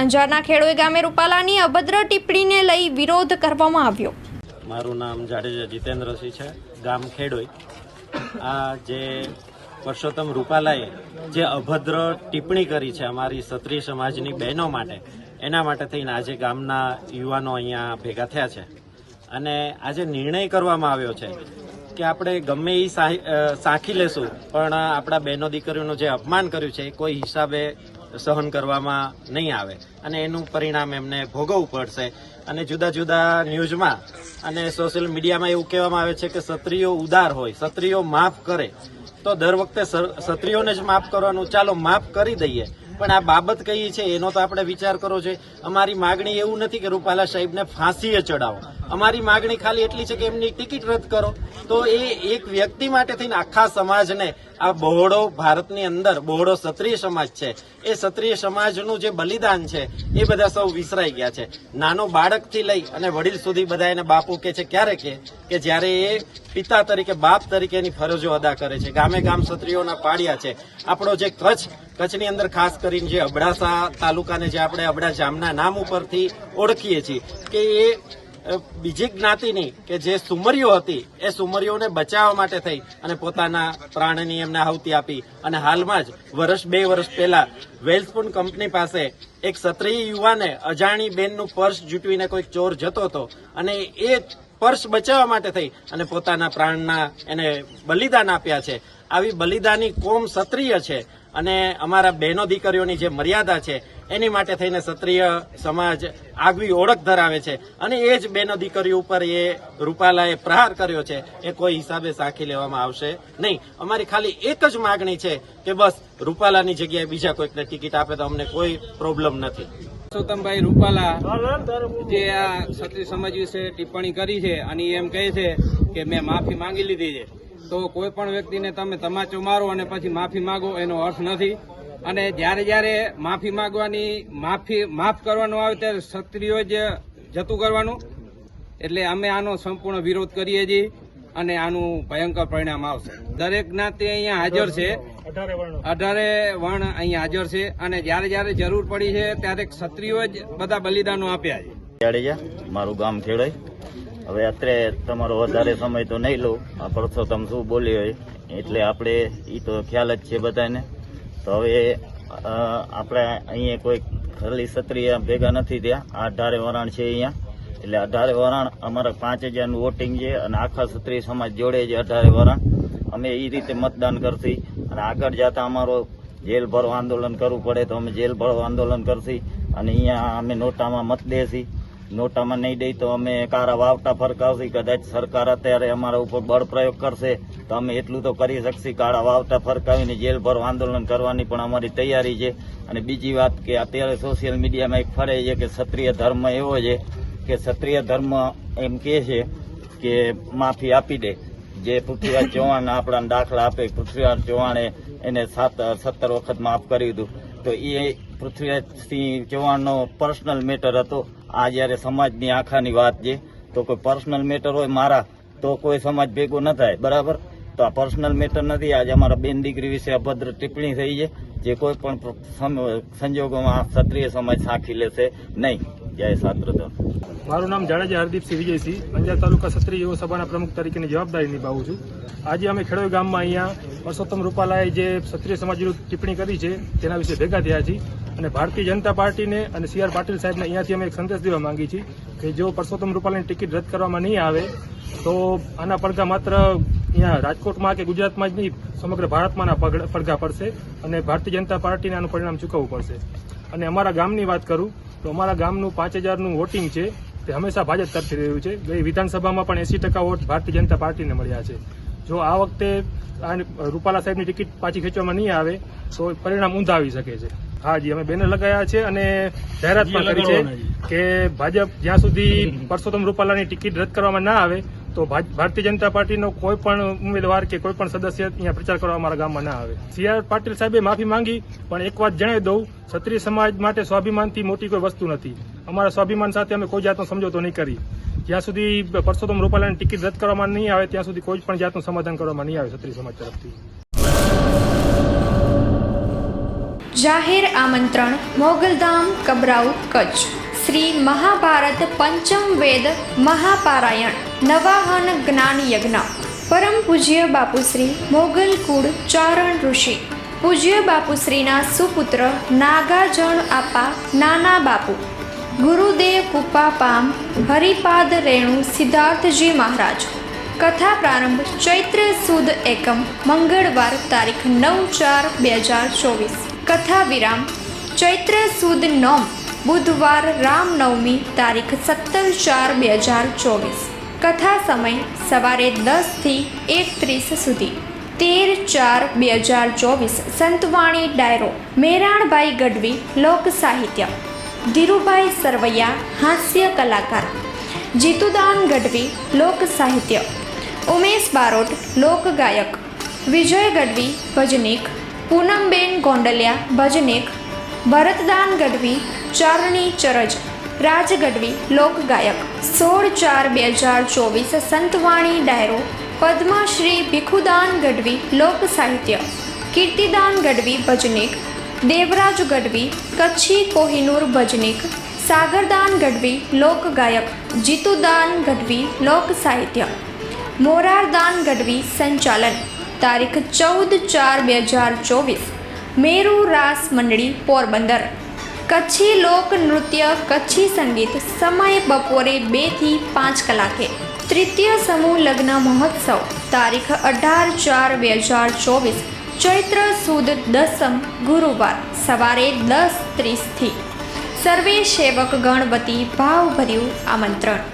અંજારના ખેડોઈ ગામે રૂપાલાની અભદ્ર ટિપ્પણીને લઈ વિરોધ કરવામાં આવ્યો. મારું નામ જાડેજા જીતેન્દ્રસિંહ છે, ગામ ખેડોઈ. આ જે પરસોત્તમ રૂપાલાએ જે અભદ્ર ટિપ્પણી કરી છે અમારી ક્ષત્રિય સમાજની બહેનો માટે, એના માટે થઈને આજે ગામના યુવાનો અહીંયા ભેગા થયા છે. અને આજે નિર્ણય કરવામાં આવ્યો છે કે આપણે ગમે એ સાંખી લેશું, પણ આપણા બહેનો દીકરીઓનું જે અપમાન કર્યું છે, એ કોઈ હિસાબે સહન કરવામાં નહીં આવે અને એનું પરિણામ એમને ભોગવવું પડશે. અને જુદા જુદા ન્યૂઝમાં અને સોશિયલ મીડિયામાં એવું કહેવામાં આવે છે કે ક્ષત્રિયો ઉદાર હોય, ક્ષત્રિયો માફ કરે, તો દર વખતે ક્ષત્રિયોને જ માફ કરવાનું, ચાલો માફ કરી દઈએ. પણ આ બાબત કઈ છે, એનો તો આપણે વિચાર કરવો છે. અમારી માગણી એવું નથી કે રૂપાલા સાહેબને ફાંસીએ ચડાવો. અમારી માગણી ખાલી એટલી છે કે એમની ટિકિટ રદ કરો. તો એ એક વ્યક્તિ માટે થઈને આખા સમાજને આ બહોળો ભારતની અંદર, બહોળો ક્ષત્રિય સમાજ છે. એ ક્ષત્રિય સમાજનું જે બલિદાન છે, એ બધા સૌ વિસરાઈ ગયા છે. નાનો બાળકથી લઈ અને વડીલ સુધી બધા એને બાપુ કે છે ક્યારે કે કે જ્યારે એ પિતા તરીકે, બાપ તરીકે એની ફરજો અદા કરે છે. ગામે ગામ ક્ષત્રિયોના પાડ્યા છે. આપણો જે કચ્છ, કચ્છની અંદર ખાસ કરીને જે અબડાસા તાલુકાને જે આપણે અબડા જામના નામ ઉપરથી ઓળખીએ છીએ, કે એ બીજી જ્ઞાતિની કે જે સુમરીઓ હતી, એ સુમરીઓને બચાવવા માટે થઈ અને પોતાના પ્રાણની એમને આહુતિ આપી. અને હાલમાં જ વર્ષ બે વર્ષ પહેલા વેલ્સપૂન કંપની પાસે એક ક્ષત્રિય યુવાને અજાણી બેનનું પર્સ જૂટવીને કોઈક ચોર જતો હતો. અને એ પર્સ બચાવવા માટે થઈ અને પોતાના પ્રાણના એને બલિદાન આપ્યા છે. આવી બલિદાની કોમ ક્ષત્રિય છે અને અમારા બહેનો દીકરીઓની જે મર્યાદા છે, એની માટે થઈને ક્ષત્રિય સમાજ આગવી ઓળખ ધરાવે છે. અને એ જ બહેનો દીકરીઓ ઉપર એ રૂપાલાએ પ્રહાર કર્યો છે એ કોઈ હિસાબે સાખી લેવામાં આવશે નહીં. અમારી ખાલી એક જ માગણી છે કે બસ રૂપાલાની જગ્યાએ બીજા કોઈકને ટિકિટ આપે તો અમને કોઈ પ્રોબ્લેમ નથી. પુરુષોત્તમભાઈ રૂપાલા જે આ ક્ષત્રિય સમાજ વિશે ટિપ્પણી કરી છે અને એમ કહે છે કે મેં માફી માંગી લીધી છે. તો કોઈ પણ વ્યક્તિને તમે તમાચો મારો અને પછી માફી માંગો એનો અર્થ નથી. અને જ્યારે જ્યારે માફી માંગવાની માફી માફ કરવાનું આવે ત્યારે ક્ષત્રિયો જ જતું કરવાનું. એટલે અમે આનો સંપૂર્ણ વિરોધ કરીએ છીએ. અને આનું ભયંકર પરિણામ આવશે. દરેક જ્ઞાતિ અહીંયા હાજર છે. અઢારે વર્ણ. અહીંયા હાજર છે. અને જ્યારે જ્યારે જરૂર પડી છે ત્યારે ક્ષત્રિયો જ બધા બલિદાનો આપ્યા છે. જાડેજા મારું ગામ ખેડાય હવે અત્યારે તમારો વધારે સમય તો નહીં લઉં. આ પરસોત્તમ શું બોલી હોય? એટલે આપણે એ તો ખ્યાલ જ છે બધાને. તો હવે આપણે અહીંયા કોઈ ખાલી ક્ષત્રિય ભેગા નથી ત્યાં આ અઢારે વરાણ છે અહીંયા. એટલે અઢારે વરાણ અમારે પાંચ હજારનું વોટિંગ છે અને આખા ક્ષત્રિય સમાજ જોડે છે અઢારે વરાણ. અમે એ રીતે મતદાન કરશી અને આગળ જતા અમારો જેલ ભરો આંદોલન કરવું પડે તો અમે જેલ ભરો આંદોલન કરશી અને અહીંયા અમે નોટામાં મત દેશી. નોટામાં નહીં દઈ તો અમે કારા વાવટા ફરકાવશી. કદાચ સરકાર અત્યારે અમારા ઉપર બળ પ્રયોગ કરશે તો અમે એટલું તો કરી શકશી. કાળા વાવટા ફરકાવીને જેલ ભરો આંદોલન કરવાની પણ અમારી તૈયારી છે. અને બીજી વાત કે અત્યારે સોશિયલ મીડિયામાં એક ફરે છે કે ક્ષત્રિય ધર્મ એવો છે કે ક્ષત્રિય ધર્મ એમ કહે છે કે માફી આપી દે. જે પૃથ્વીરાજ ચૌહાણ આપણા દાખલા આપે, પૃથ્વીરાજ ચૌહાણે એને સાત, સત્તર વખત માફ કર્યું દીધું. તો એ પૃથ્વીરાજ સિંહ ચૌહાણનો પર્સનલ મેટર હતો. આ જ્યારે સમાજની આખાની વાત છે, તો કોઈ પર્સનલ મેટર હોય મારા, તો કોઈ સમાજ ભેગો ન થાય. બરાબર? તો આ પર્સનલ મેટર નથી. આજે અમારા બેન દીકરી વિશે અભદ્ર ટિપ્પણી થઈ છે. જે કોઈ પણ સંજોગોમાં ક્ષત્રિય સમાજ સાખી લેશે નહીં. જય સાત્રધન મારું નામ જાડેજા હરદીપસિંહ વિજયસિંહ અંજાર તાલુકા ક્ષત્રિય યુવા સભાના પ્રમુખ તરીકેની જવાબદારી નિભાવું છું. આજે અમે ખેડોઈ ગામમાં અહીંયા પરસોત્તમ રૂપાલાએ જે ક્ષત્રિય સમાજ ટિપ્પણી કરી છે, તેના વિશે ભેગા થયા છીએ અને ભારતીય જનતા પાર્ટીને અને સી આર પાટીલ સાહેબને અહીંયાથી અમે એક સંદેશ દેવા માંગી છીએ કે જો પરસોત્તમ રૂપાલાની ટિકિટ રદ કરવામાં નહીં આવે, તો આના પડઘા માત્ર અહીંયા રાજકોટમાં કે ગુજરાતમાં જ નહીં, સમગ્ર ભારતમાં પગડ- પડઘા પડશે અને ભારતીય જનતા પાર્ટીને આનું પરિણામ ચૂકવવું પડશે. અને અમારા ગામની વાત કરું તો અમારા ગામનું પાંચ હજારનું વોટિંગ છે તે હંમેશા ભાજપ તરફી રહ્યું છે. ગઈ વિધાનસભામાં પણ એસી ટકા વોટ ભારતીય જનતા પાર્ટીને મળ્યા છે. જો આ વખતે આ રૂપાલા સાહેબની ટિકિટ પાછી ખેંચવામાં નહીં આવે તો પરિણામ ઊંધા આવી શકે છે. હા જી અમે બેનર લગાવ્યા છે અને જાહેરાત પણ કરી છે. કે ભાજપ જ્યાં સુધી પરસોત્તમ રૂપાલાની ટિકિટ રદ કરવામાં ના આવે તો ભારતીય જનતા પાર્ટીનો કોઈ પણ ઉમેદવાર કે કોઈ પણ સદસ્ય અહીંયા પ્રચાર કરવા અમારા ગામમાં ના આવે. સી આર પાટીલ સાહેબે માફી માંગી, પણ એક વાત જણાવી દઉં, ક્ષત્રિય સમાજ માટે સ્વાભિમાનથી મોટી કોઈ વસ્તુ નથી. અમારા સ્વાભિમાન સાથે અમે કોઈ જાતનો સમજોતો નહીં કરી. જ્યાં સુધી પરસોત્તમ રૂપાલાની ટિકિટ રદ કરવામાં નહીં આવે, ત્યાં સુધી કોઈ પણ જાતનું સમાધાન કરવામાં નહીં આવે ક્ષત્રિય સમાજ તરફથી. જાહેર આમંત્રણ, મોગલધામ કબરાઉ કચ્છ. શ્રી મહાભારત પંચમ વેદ મહાપારાયણ, નવાહન જ્ઞાન યજ્ઞ. પરમ પૂજ્ય બાપુશ્રી, મોગલ કુળ ચારણ ઋષિ. પૂજ્ય બાપુશ્રીના સુપુત્ર નાગાજણ આપા નાના બાપુ. ગુરુદેવ કુપા પામ, હરિપાદ રેણુ સિદ્ધાર્થજી મહારાજ. કથા પ્રારંભ ચૈત્ર સુદ એકમ, મંગળવાર તારીખ નવ ચાર બે હજાર ચોવીસ. કથા વિરામ ચૈત્ર સુદ નોમ બુધવાર રામનવમી તારીખ સત્તર ચાર બે હજાર ચોવીસ. કથા સમય સવારે દસથી એકત્રીસ સુધી. તેર ચાર બે હજાર ચોવીસ સંતવાણી ડાયરો, મેરાણભાઈ ગઢવી, લોક સાહિત્ય. ધીરુભાઈ સરવૈયા, હાસ્ય કલાકાર. જીતુદાન ગઢવી, લોક સાહિત્ય. ઉમેશ બારોટ, લોક ગાયક. વિજય ગઢવી, ભજનીક. પૂનમબેન ગોંડલિયા, ભજનીક. ભરતદાન ગઢવી ચારણી ચરજ. રાજ ગઢવી લોક ગાયક સોળ ચાર બે હજાર ચોવીસ સંતવાણી ડાયરો. પદ્મશ્રી ભીખુદાન ગઢવી લોક સાહિત્ય. કીર્તિદાન ગઢવી ભજનિક. દેવરાજ ગઢવી કચ્છી કોહિનૂર ભજનિક. સાગરદાન ગઢવી લોક ગાયક જીતુદાન ગઢવી લોક સાહિત્ય. મોરારદાન ગઢવી સંચાલન. તારીખ ચૌદ ચાર બે હજાર ચોવીસ. મેરુ રાસ મંડળી પોરબંદર. કચ્છી લોક નૃત્ય, કચ્છી સંગીત સમય બપોરે બેથી પાંચ કલાકે. તૃતીય સમૂહ લગ્ન મહોત્સવ, તારીખ અઢાર ચાર બે હજાર ચોવીસ. ચૈત્ર સુદ દસમ ગુરુવાર, સવારે દસ ત્રીસથી સર્વે સેવક ગણપતિ ભાવભર્યું આમંત્રણ.